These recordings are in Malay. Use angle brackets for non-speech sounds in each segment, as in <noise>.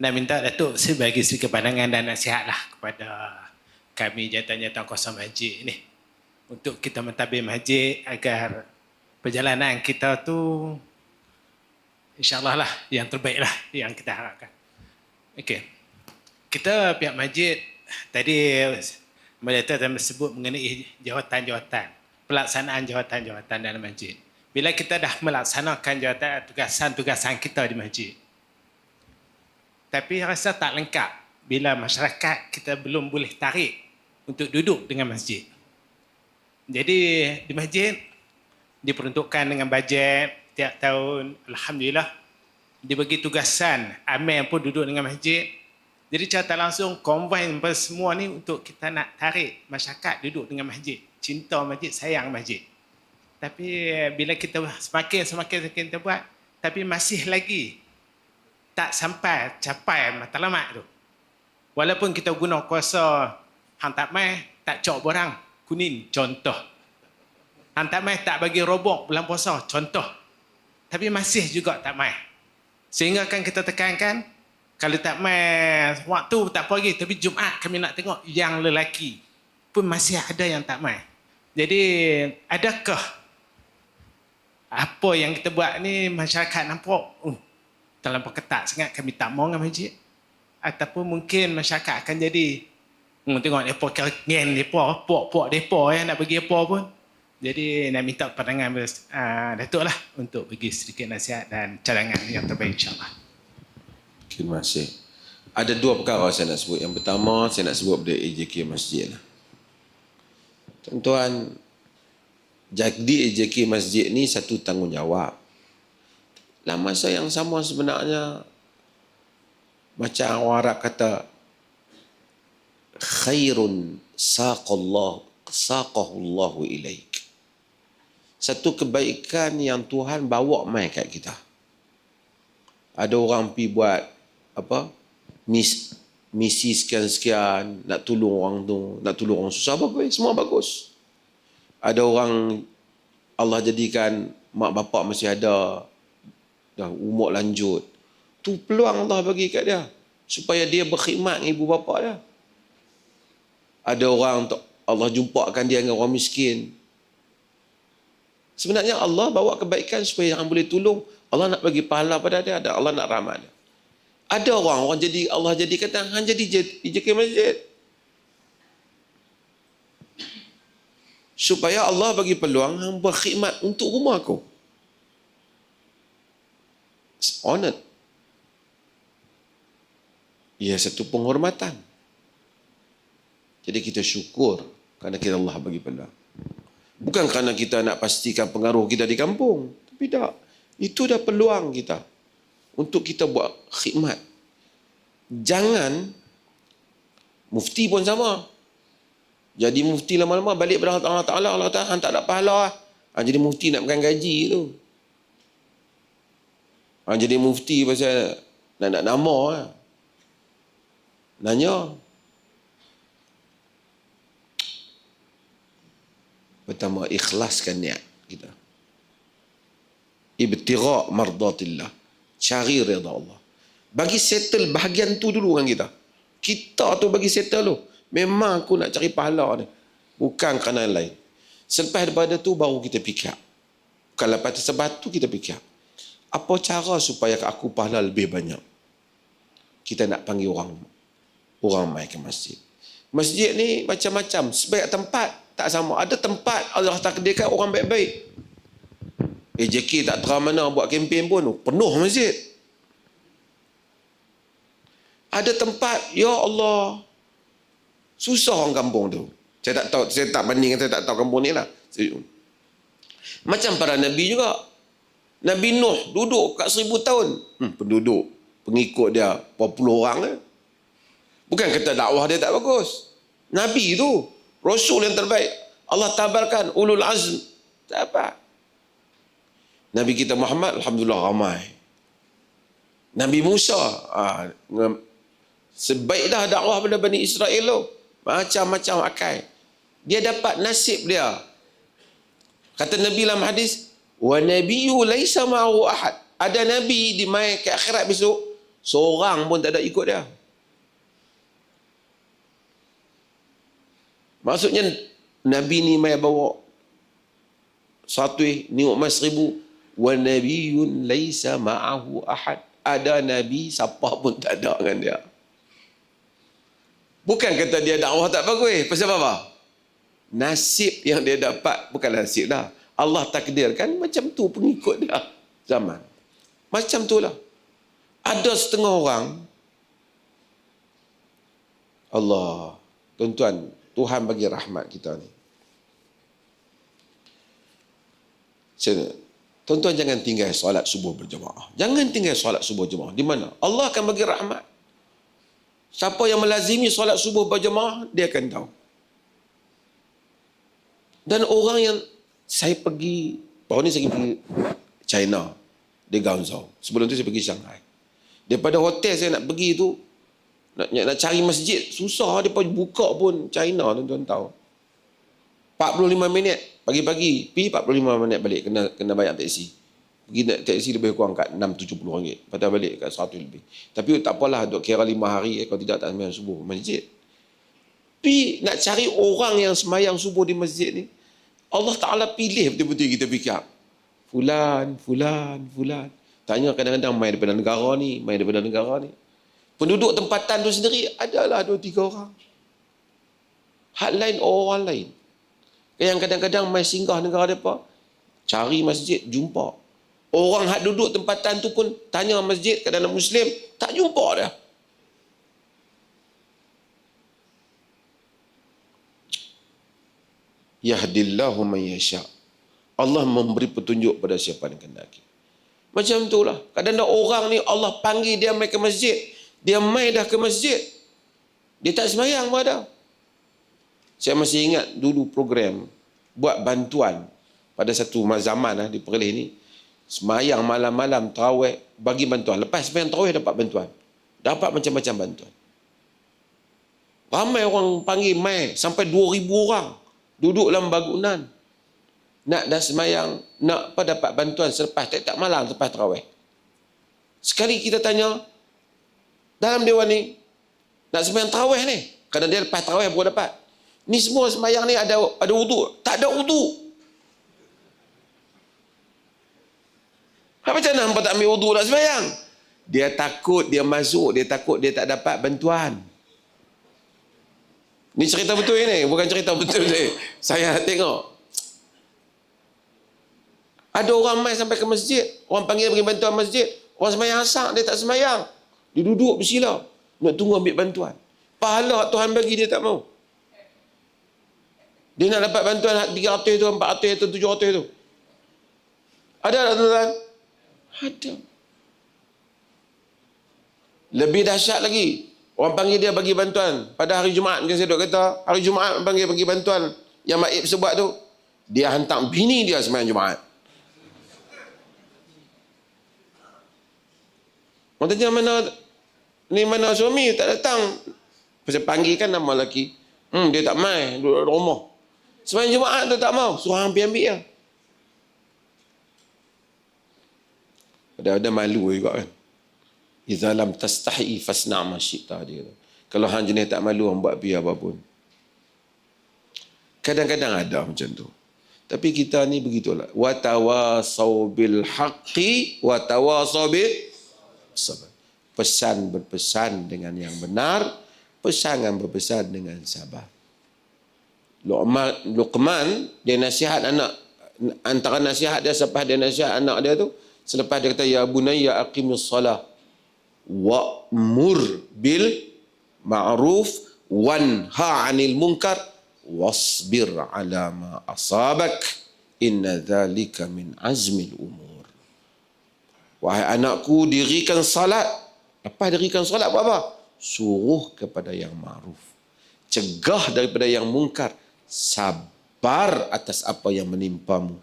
nak minta Datuk saya bagi sedikit pandangan dan nasihat lah kepada kami jawatan-jawatan kuasa masjid ni untuk kita mentadbir masjid agar perjalanan kita tu insyaAllah lah yang terbaik lah yang kita harapkan. Okey. Kita pihak masjid tadi mereka telah sebut mengenai jawatan-jawatan, pelaksanaan jawatan-jawatan dalam masjid. Bila kita dah melaksanakan jawatan tugasan-tugasan kita di masjid, tapi rasa tak lengkap bila masyarakat kita belum boleh tarik untuk duduk dengan masjid. Jadi di masjid diperuntukkan dengan bajet tiap tahun alhamdulillah dibagi tugasan amil pun duduk dengan masjid. Jadi cara langsung combine semua ni untuk kita nak tarik masyarakat duduk dengan masjid. Cinta masjid, sayang masjid. Tapi bila kita semakin semakin kita buat tapi masih lagi tak sampai capai matlamat tu. Walaupun kita guna kuasa hang tak mai tak cok borang kuning contoh. Hang tak mai tak bagi robok bulan puasa contoh. Tapi masih juga tak mai. Sehingga kan kita tekankan kalau tak mai waktu tak apa lagi tapi Jumaat kami nak tengok yang lelaki pun masih ada yang tak mai. Jadi adakah apa yang kita buat ni masyarakat nampak uh, terlampau ketat sangat kami tak mau dengan masjid ataupun mungkin masyarakat akan jadi hmm, tengok depa kengen depa puak-puak depa ya nak bagi apa pun jadi nak minta pandangan uh, Datuk lah untuk bagi sedikit nasihat dan cadangan yang terbaik insyaAllah. Terima kasih. Ada dua perkara saya nak sebut. Yang pertama, saya nak sebut pada AJK Masjid. Lah. Tuan-tuan, jadi AJK Masjid ni satu tanggungjawab. Dalam masa yang sama sebenarnya, macam orang Arab kata, khairun saqallah saqahullahu ilaik. Satu kebaikan yang Tuhan bawa mai kat kita. Ada orang pi buat apa? Mis, misi sekian-sekian nak tolong orang tu, nak tolong orang susah bagus, semua bagus. Ada orang Allah jadikan mak bapak masih ada dah umur lanjut. Tu peluang Allah bagi kat dia supaya dia berkhidmat dengan ibu bapa dia. Ada orang Allah jumpakan dia dengan orang miskin. Sebenarnya Allah bawa kebaikan supaya orang boleh tolong. Allah nak bagi pahala pada dia dan Allah nak rahmat dia. Ada orang orang jadi Allah jadi kata hang jadi JK masjid. Supaya Allah bagi peluang hang berkhidmat untuk rumah aku. It's honored. Ia satu penghormatan. Jadi kita syukur kerana kita Allah bagi peluang. Bukan kerana kita nak pastikan pengaruh kita di kampung. Tapi tak. Itu dah peluang kita. Untuk kita buat khidmat. Jangan. Mufti pun sama. Jadi mufti lama-lama balik pada Allah Ta'ala. Allah Ta'ala tak ada pahala. Ha, jadi mufti nak makan gaji tu. Ha, jadi mufti pasal nak nak nama. Ha. Nanya. Pertama, ikhlaskan niat kita. Ibtira' mardatillah. Cari reda Allah. Bagi settle bahagian tu dulu kan kita. Kita tu bagi settle tu. Memang aku nak cari pahala ni. Bukan kerana lain. Selepas daripada tu baru kita fikir. Kalau lepas sebab tu kita fikir. Apa cara supaya aku pahala lebih banyak? Kita nak panggil orang orang mai ke masjid. Masjid ni macam-macam. Sebaik tempat tak sama. Ada tempat Allah takdirkan orang baik-baik. AJK tak terang mana buat kempen pun penuh masjid. Ada tempat, ya Allah, susah orang kampung tu. Saya tak tahu, saya tak banding, saya tak tahu kampung ni lah. Macam para Nabi juga. Nabi Nuh duduk kat seribu tahun. Hmm, penduduk, pengikut dia, puluh orang. Eh? Bukan kata dakwah dia tak bagus. Nabi tu, Rasul yang terbaik. Allah tabarkan ulul azm. Tak apa. Nabi kita Muhammad, Alhamdulillah ramai. Nabi Musa, ah, sebaik dah dakwah pada Bani Israel tu. Macam-macam akai. Dia dapat nasib dia. Kata Nabi dalam hadis, wa nabiyyu laisa ma'ahu ahad. Ada nabi di mai ke akhirat besok Seorang pun tak ada ikut dia. Maksudnya Nabi ni mai bawa satu ni emas seribu wa nabiyyun laisa ma'ahu ahad. Ada nabi siapa pun tak ada dengan dia. Bukan kata dia dakwah tak bagus. Pasal apa? Nasib yang dia dapat bukan nasib lah. Allah takdirkan macam tu pengikut dia zaman. Macam tu lah. Ada setengah orang Allah tuan-tuan Tuhan bagi rahmat kita ni. Tuan-tuan jangan tinggal solat subuh berjemaah. Jangan tinggal solat subuh berjemaah. Di mana? Allah akan bagi rahmat. Siapa yang melazimi solat subuh berjemaah, dia akan tahu. Dan orang yang saya pergi, baru ni saya pergi China, di Guangzhou. Sebelum tu saya pergi Shanghai. Daripada hotel saya nak pergi tu, nak, nak cari masjid, susah. Dia buka pun China, tuan-tuan tahu. 45 minit pagi-pagi, pi 45 minit balik kena kena bayar teksi. Pergi naik teksi lebih kurang kat 6 70 ringgit. Lepas balik kat 100 lebih. Tapi tak apalah duk kira 5 hari eh, kalau tidak tak sembahyang subuh masjid. Pi nak cari orang yang sembahyang subuh di masjid ni. Allah Taala pilih betul-betul kita fikir. Fulan, fulan, fulan. Tanya kadang-kadang main daripada negara ni, main daripada negara ni. Penduduk tempatan tu sendiri adalah dua tiga orang. Hak lain orang lain. Yang kadang-kadang mai singgah negara depa, cari masjid jumpa. Orang hak duduk tempatan tu pun tanya masjid dalam muslim, tak jumpa dia. Yahdillahu man yasha. Allah memberi petunjuk pada siapa yang kehendaki. Macam itulah. Kadang-kadang orang ni Allah panggil dia mai ke masjid. Dia mai dah ke masjid. Dia tak semayang ada. Saya masih ingat dulu program buat bantuan pada satu zaman lah, di Perlis ni. Semayang malam-malam terawih bagi bantuan. Lepas semayang terawih dapat bantuan. Dapat macam-macam bantuan. Ramai orang panggil mai sampai 2,000 orang duduk dalam bangunan nak dah semayang, nak apa dapat bantuan selepas tak, tak malam selepas terawih. Sekali kita tanya, dalam dewan ni, nak semayang terawih ni, kerana dia lepas terawih baru dapat. Ni semua semayang ni ada ada wudu. Tak ada wudu. Apa macam mana hampa tak ambil wudu nak semayang? Dia takut dia masuk, dia takut dia tak dapat bantuan. Ni cerita betul ini, bukan cerita betul ni. Saya tengok. Ada orang mai sampai ke masjid, orang panggil bagi bantuan masjid, orang semayang asak, dia tak semayang. Dia duduk bersila, nak tunggu ambil bantuan. Pahala Tuhan bagi dia tak mau. Dia nak dapat bantuan 300 tu, 400 tu, 700 tu. Ada tak tuan-tuan? Ada. Lebih dahsyat lagi. Orang panggil dia bagi bantuan. Pada hari Jumaat, macam saya duk kata, hari Jumaat panggil bagi bantuan yang Maib sebab tu, dia hantar bini dia semayang Jumaat. Orang tanya mana ni mana suami tak datang. Pasal panggil kan nama lelaki. Hmm, dia tak mai duduk rumah. Semayang Jumaat tu tak mau. Suruh ambil ambil ya. Ada-ada malu juga kan. Iza lam tastahi fasna' ma syi'ta dia. Kalau hang jenis tak malu hang buat biar apa pun. Kadang-kadang ada macam tu. Tapi kita ni begitulah. Wa tawasau bil haqqi wa tawasau bil sabar. Pesan berpesan dengan yang benar, pesangan berpesan dengan sabar. Luqman, Luqman dia nasihat anak antara nasihat dia selepas dia nasihat anak dia tu selepas dia kata ya bunayya aqimus salah wa mur bil ma'ruf wanha 'anil munkar wasbir 'ala ma asabak. Inna dhalika min azmil umur. Wahai anakku dirikan salat. Lepas dirikan salat buat apa? Suruh kepada yang ma'ruf. Cegah daripada yang munkar. Sabar atas apa yang menimpamu.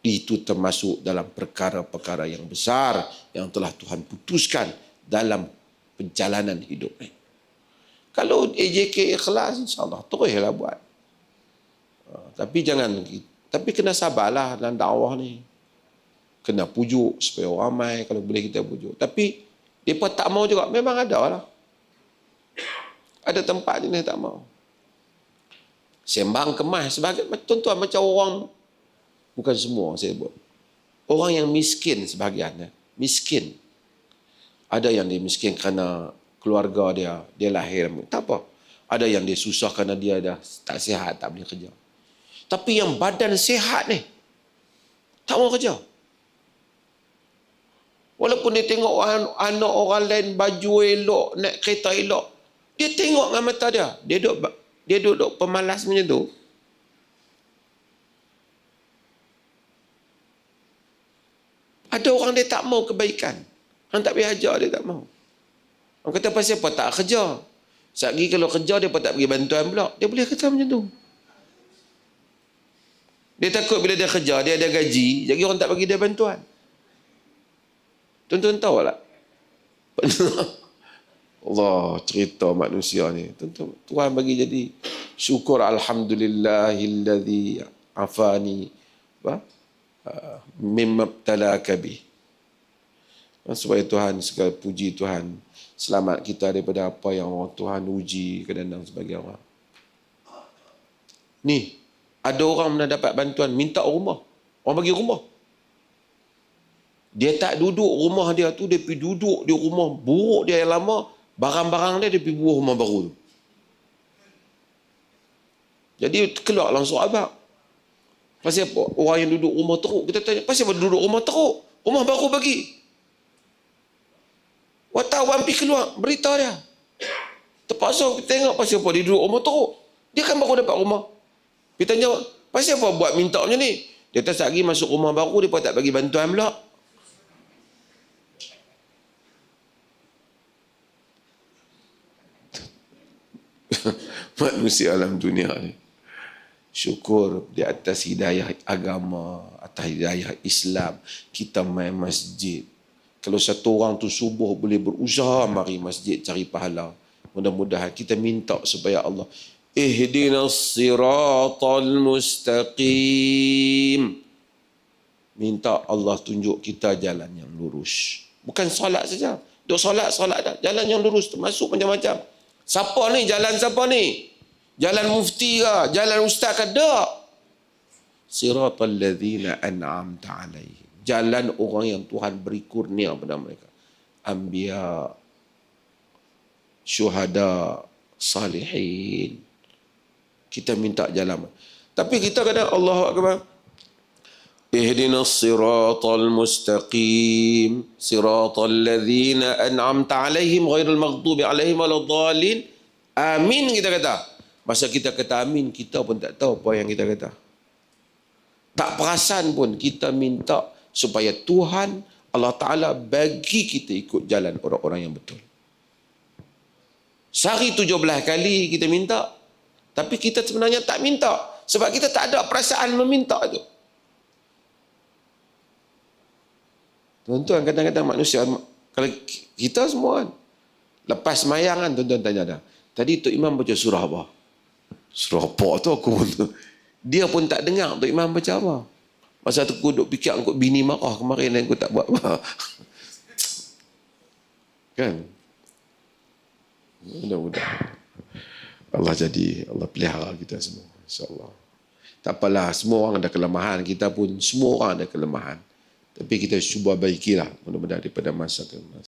Itu termasuk dalam perkara-perkara yang besar yang telah Tuhan putuskan dalam perjalanan hidup ini. Kalau AJK ikhlas, insyaAllah teruslah buat. Ha, tapi jangan, tapi kena sabarlah dalam dakwah ni. Kena pujuk supaya orang ramai kalau boleh kita pujuk. Tapi Mereka tak mau juga. Memang ada lah. Ada tempat ni tak mau. Sembang kemas sebagai tuan-tuan macam orang bukan semua saya buat. Orang yang miskin sebahagian ya. Miskin. Ada yang dia miskin kerana keluarga dia, dia lahir. Tak apa. Ada yang dia susah kerana dia dah tak sihat, tak boleh kerja. Tapi yang badan sihat ni, tak mau kerja. Walaupun dia tengok anak orang lain baju elok, naik kereta elok, dia tengok dengan mata dia. Dia duduk dia duduk pemalas macam tu. Ada orang dia tak mau kebaikan. Orang tak pergi ajar dia tak mau. Orang kata pasal apa tak kerja. Sekali kalau kerja dia pun tak pergi bantuan pula. Dia boleh kata macam tu. Dia takut bila dia kerja, dia ada gaji, jadi orang tak bagi dia bantuan. Tuan-tuan tahu tak? <laughs> Allah cerita manusia ni. Tentu Tuhan bagi jadi syukur alhamdulillahilladzi afani apa? Uh, mimma btalaka bi. Supaya Tuhan segala puji Tuhan selamat kita daripada apa yang orang Tuhan uji kadang-kadang sebagai orang. Ni, ada orang mana dapat bantuan minta rumah. Orang bagi rumah. Dia tak duduk rumah dia tu, dia pergi duduk di rumah buruk dia yang lama, barang-barang dia dia pergi buah rumah baru tu. Jadi keluar langsung abang. Pasal apa? Orang yang duduk rumah teruk. Kita tanya, pasal apa duduk rumah teruk? Rumah baru bagi. Wartawan pergi keluar, berita dia. Terpaksa kita tengok pasal apa dia duduk rumah teruk. Dia kan baru dapat rumah. Kita tanya, pasal apa buat minta macam ni? Dia tak lagi masuk rumah baru, dia pun tak bagi bantuan pula. <laughs> manusia alam dunia ni syukur di atas hidayah agama atas hidayah Islam. Kita main masjid. Kalau satu orang tu subuh boleh berusaha mari masjid cari pahala. Mudah-mudahan kita minta supaya Allah. Ihdinas siratal mustaqim. Minta Allah tunjuk kita jalan yang lurus. Bukan solat saja. Duk solat solat dah. Jalan yang lurus termasuk macam-macam. Siapa ni? Jalan siapa ni? jalan mufti ke jalan ustaz ke tak siratal ladzina an'amta alaihim. Jalan orang yang Tuhan beri kurnia kepada mereka. Anbiya syuhada salihin. Kita minta jalan. Tapi kita kata Allah akbar. Ihdina الصراط mustaqim. صراط الذين أنعمت عليهم ghairul maghdubi alaihim ولا الضالين Amin kita كده masa kita kata amin kita pun tak tahu apa yang kita kata tak perasan pun kita minta supaya Tuhan Allah Ta'ala bagi kita ikut jalan orang-orang yang betul sehari tujuh belas kali kita minta tapi kita sebenarnya tak minta sebab kita tak ada perasaan meminta itu Tuan-tuan kadang-kadang manusia kalau kita semua kan lepas semayang kan tuan-tuan tanya dah. Tadi Tok Imam baca surah apa? Apa tu aku pun Dia pun tak dengar Tok Imam baca apa. Masa tu aku duk fikir aku bini marah kemarin dan aku tak buat apa. <laughs> kan? Mudah-mudahan. Allah jadi Allah pelihara kita semua. InsyaAllah. Tak apalah. Semua orang ada kelemahan. Kita pun semua orang ada kelemahan. Tapi kita cuba baikilah mudah-mudahan daripada masa ke masa.